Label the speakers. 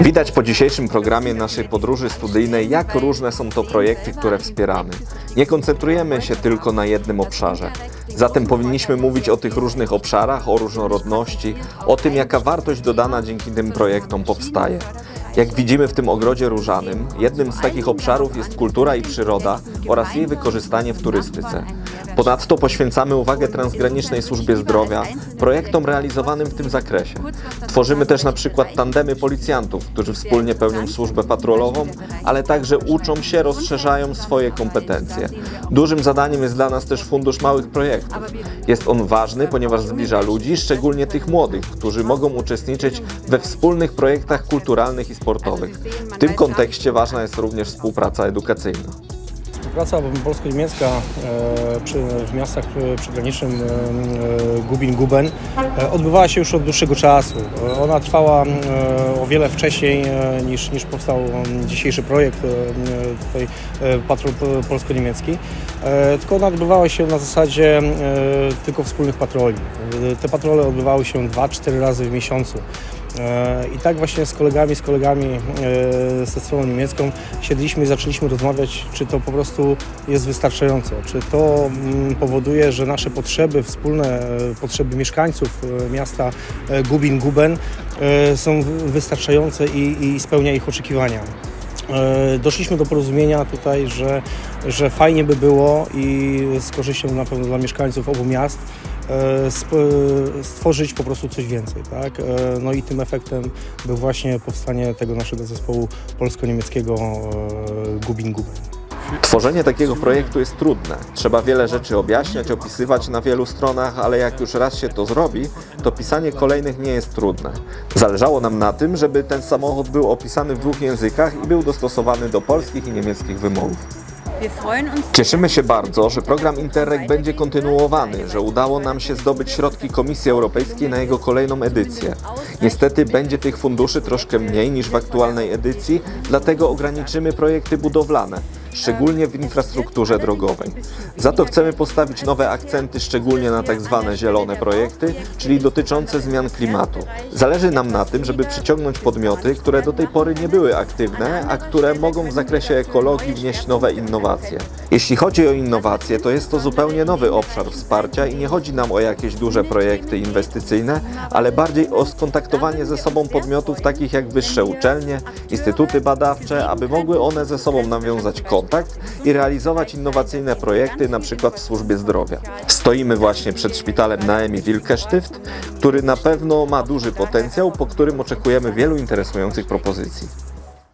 Speaker 1: Widać po dzisiejszym programie naszej podróży studyjnej, jak różne są to projekty, które wspieramy. Nie koncentrujemy się tylko na jednym obszarze. Zatem powinniśmy mówić o tych różnych obszarach, o różnorodności, o tym, jaka wartość dodana dzięki tym projektom powstaje. Jak widzimy w tym ogrodzie różanym, jednym z takich obszarów jest kultura i przyroda oraz jej wykorzystanie w turystyce. Ponadto poświęcamy uwagę transgranicznej służbie zdrowia, projektom realizowanym w tym zakresie. Tworzymy też na przykład tandemy policjantów, którzy wspólnie pełnią służbę patrolową, ale także uczą się, rozszerzają swoje kompetencje. Dużym zadaniem jest dla nas też Fundusz Małych Projektów. Jest on ważny, ponieważ zbliża ludzi, szczególnie tych młodych, którzy mogą uczestniczyć we wspólnych projektach kulturalnych i sportowych. W tym kontekście ważna jest również współpraca edukacyjna.
Speaker 2: Praca polsko-niemiecka e, w miastach e, przygranicznym e, Gubin-Guben odbywała się już od dłuższego czasu. Ona trwała o wiele wcześniej niż, niż powstał dzisiejszy projekt tutaj patrol po- polsko-niemiecki. Tylko ona odbywała się na zasadzie tylko wspólnych patroli. Te patrole odbywały się 2-4 razy w miesiącu. E, I tak właśnie z kolegami, z kolegami e, ze stroną niemiecką siedliśmy i zaczęliśmy rozmawiać, czy to po prostu jest wystarczające, czy to mm, powoduje, że nasze potrzeby, wspólne e, potrzeby mieszkańców miasta Gubin-Guben są wy- wystarczające i, i spełnia ich oczekiwania. Doszliśmy do porozumienia tutaj, że, że fajnie by było i z korzyścią na pewno dla mieszkańców obu miast stworzyć po prostu coś więcej. Tak? E, No i tym efektem był właśnie powstanie tego naszego zespołu polsko-niemieckiego e, Gubin Guben.
Speaker 1: Tworzenie takiego projektu jest trudne. Trzeba wiele rzeczy objaśniać, opisywać na wielu stronach, ale jak już raz się to zrobi, to pisanie kolejnych nie jest trudne. Zależało nam na tym, żeby ten samochód był opisany w dwóch językach i był dostosowany do polskich i niemieckich wymowów. Cieszymy się bardzo, że program Interreg będzie kontynuowany, że udało nam się zdobyć środki Komisji Europejskiej na jego kolejną edycję. Niestety będzie tych funduszy troszkę mniej niż w aktualnej edycji, dlatego ograniczymy projekty budowlane, szczególnie w infrastrukturze drogowej. Za to chcemy postawić nowe akcenty szczególnie na tak zwane zielone projekty, czyli dotyczące zmian klimatu. Zależy nam na tym, żeby przyciągnąć podmioty, które do tej pory nie były aktywne, a które mogą w zakresie ekologii wnieść nowe innowacje. Jeśli chodzi o innowacje, to jest to zupełnie nowy obszar wsparcia i nie chodzi nam o jakieś duże projekty inwestycyjne, ale bardziej o skontaktowanie ze sobą podmiotów takich jak wyższe uczelnie, instytuty badawcze, aby mogły one ze sobą nawiązać kontakt i realizować innowacyjne projekty, przykład w służbie zdrowia. Stoimy właśnie przed szpitalem Naemi Wilkesztyft, który na pewno ma duży potencjał, po którym oczekujemy wielu interesujących propozycji.